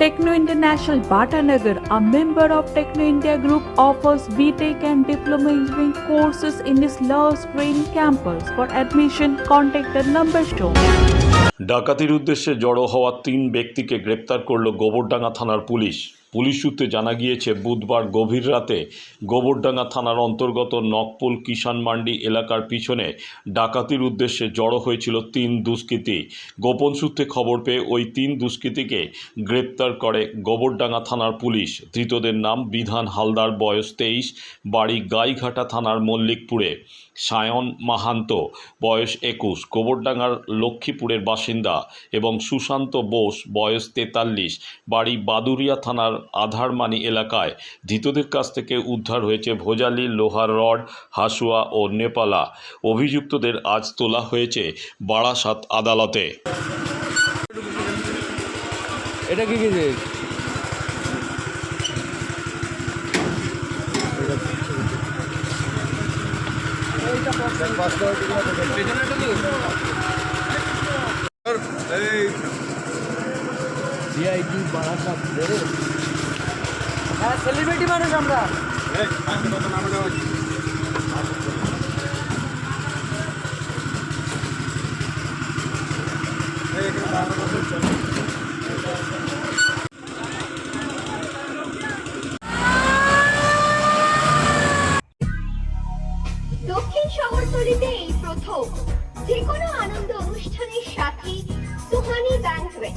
Techno International Bhatanagar, a member of Techno India Group, offers BTEC and Diploma Engineering courses in its Love Green campus. For admission, contact the number shown. ডাকাতির উদ্দেশ্যে জড়ো হওয়া তিন ব্যক্তিকে গ্রেপ্তার করল গোবরডাঙ্গা থানার পুলিশ পুলিশ সূত্রে জানা গিয়েছে, বুধবার গভীর রাতে গোবরডাঙ্গা থানার অন্তর্গত নকপুল কিষান মান্ডি এলাকার পিছনে ডাকাতির উদ্দেশ্যে জড়ো হয়েছিল তিন দুষ্কৃতী। গোপন সূত্রে খবর পেয়ে ওই তিন দুষ্কৃতীকে গ্রেপ্তার করে গোবরডাঙ্গা থানার পুলিশ। ধৃতদের নাম বিধান হালদার, বয়স তেইশ, বাড়ি গাইঘাটা থানার মল্লিকপুরে। সায়ন মাহান্ত, বয়স একুশ, গোবরডাঙ্গার লক্ষ্মীপুরের বাসিন্দা এবং সুশান্ত বোস, বয়স তেতাল্লিশ, বাড়ি বাদুরিয়া থানার আধারমানি এলাকায়। ধৃতদের কাছ থেকে উদ্ধার হয়েছে ভোজালি লোহার রড হাসুয়া ও নেপালা। অভিযুক্তদের আজ তোলা হয়েছে বারাসাত আদালতে। এটা কি কি জিনিস বারাসাত হ্যাঁ সেলিব্রিটি মানুষ আমরা। দক্ষিণ শহরতলিতে এই প্রথম যে কোনো আনন্দ অনুষ্ঠানের সাথে Suhani banquet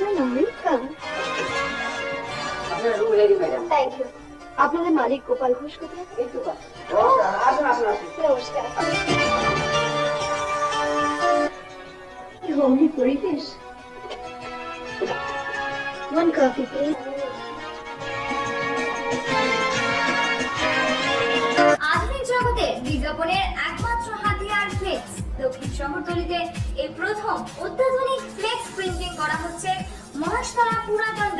BBIT thank you আপনাদের মালিক গোপাল ঘোষ কোথায়? নমস্কার। হোমলি পরিবেশ। One coffee, please. আধুনিক জগতে বিজ্ঞাপনের একমাত্র হাতিয়ার ফ্লেক্স দক্ষিণ শহরতলিতে এই প্রথম